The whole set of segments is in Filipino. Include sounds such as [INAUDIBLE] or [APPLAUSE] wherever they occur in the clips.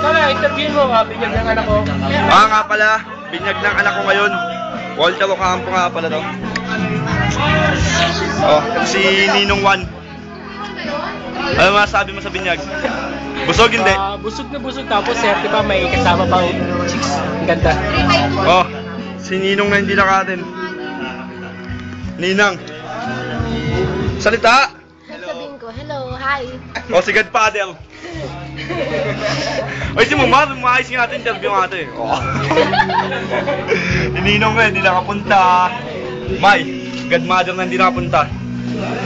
Ikaw na, interview mo, ah, bigyan ng anak ko. Ah, nga pala, binyag ng anak ko ngayon. Walter Ocampo nga pala to. Oh, si Ninong Juan. Ano masasabi mo sa binyag? Busog hindi? Ah, busog na busog, tapos sir, di ba may kasama pa chicks. Ang ganda. Oh, si Ninong na hindi nakatin. Ninang. Salita! Hi. O, si Godfather. Oy, si Mama, maayos nga natin interview nga ito eh. Oh. [LAUGHS] Ininong ko, hindi nakapunta. May, Godmother na hindi nakapunta.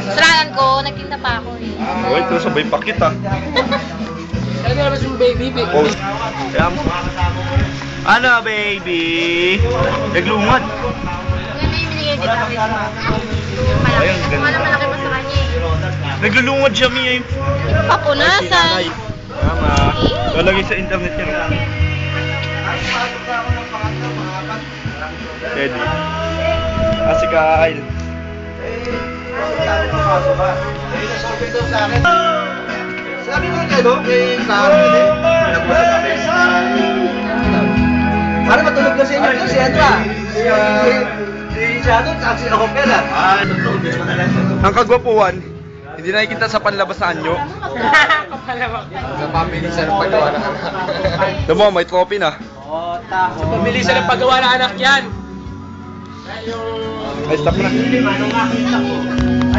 Kasalanan ko, nagtinda pa ako eh. Oy, ito sabay pakit ah. Ano naman si baby, baby? Oh, kaya mo. Ano, baby? Naglungad. Yan na yung binigay. Yung malaki. Ayun, ganda. Naglulungad siya, Mia. Di ba papunasan? Tama. Lalagay sa internet yan. Ready. Ah, si Kyle. Sabi ko kayo, kay Karo, hindi. Nag-usap kami. Para matulog na sa inyo kasi ano ah. Si, si Shadow, at si. Ah, na Ang kagwapuan, hindi nakikita sa panlabas [LAUGHS] sa anyo. Sa family sa paggawa ng anak. [LAUGHS] Alam mo, may trophy na. Sa pabilisan ng paggawa ng anak yan. Ay, stop na.